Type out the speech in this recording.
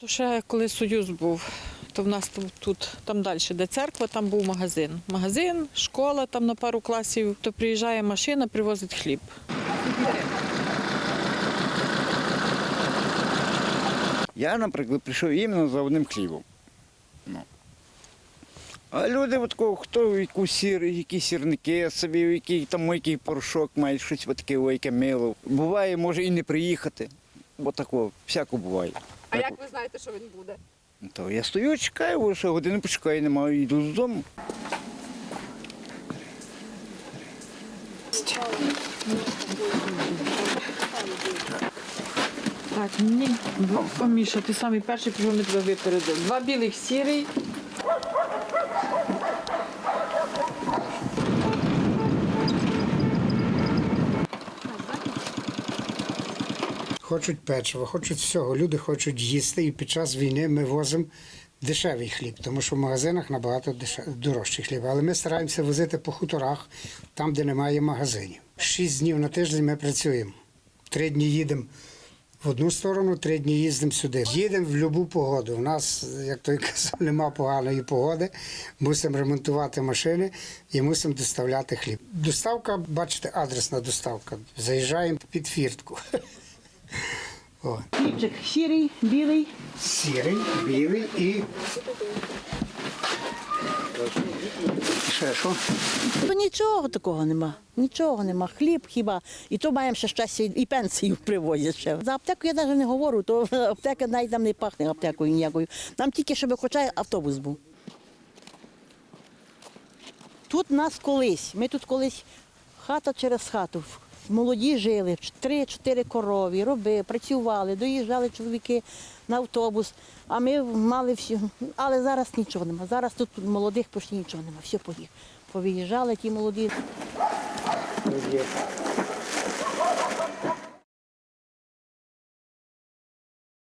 То ще коли Союз був, то в нас тут, тут там далі, де церква, там був магазин. Магазин, школа там на пару класів. То приїжджає машина, привозить хліб. Я, наприклад, прийшов іменно за одним хлібом. Ну. А люди, от, кого- хто яку сір, які сірники собі, який там який порошок має, щось таке, ой, яке мило. Буває, може і не приїхати. Бо такого, всяко буває. А як ви знаєте, що він буде? То я стою, чекаю, що годину почекаю, немає, йду додому. Так, ні. О, Міша, ти самий перший прийшов, ми тебе випередили. Два білих сірий. Хочуть печиво, хочуть всього. Люди хочуть їсти, і під час війни ми возимо дешевий хліб, тому що в магазинах набагато дорожчий хліб. Але ми стараємося возити по хуторах, там, де немає магазинів. Шість днів на тиждень ми працюємо. Три дні їдемо в одну сторону, три дні їздимо сюди. Їдемо в будь-яку погоду. У нас, як той казав, нема поганої погоди. Мусимо ремонтувати машини і мусимо доставляти хліб. Доставка, бачите, адресна доставка. Заїжджаємо під фіртку. Хлібчик сірий, білий. Сірий, білий і. Ще що? То нічого такого нема. Нічого нема. Хліб хіба. І то маємо ще щастя, і пенсію привозять ще. За аптеку я навіть не говорю, то аптека навіть там не пахне аптекою ніякою. Нам тільки, щоб хоча автобус був. Тут нас колись, ми тут колись хата через хату. Молоді жили, три-чотири корові, роби, працювали, доїжджали чоловіки на автобус, а ми мали всі. Але зараз нічого нема. Зараз тут молодих почти нічого нема. Все поїх. Повиїжджали ті молоді.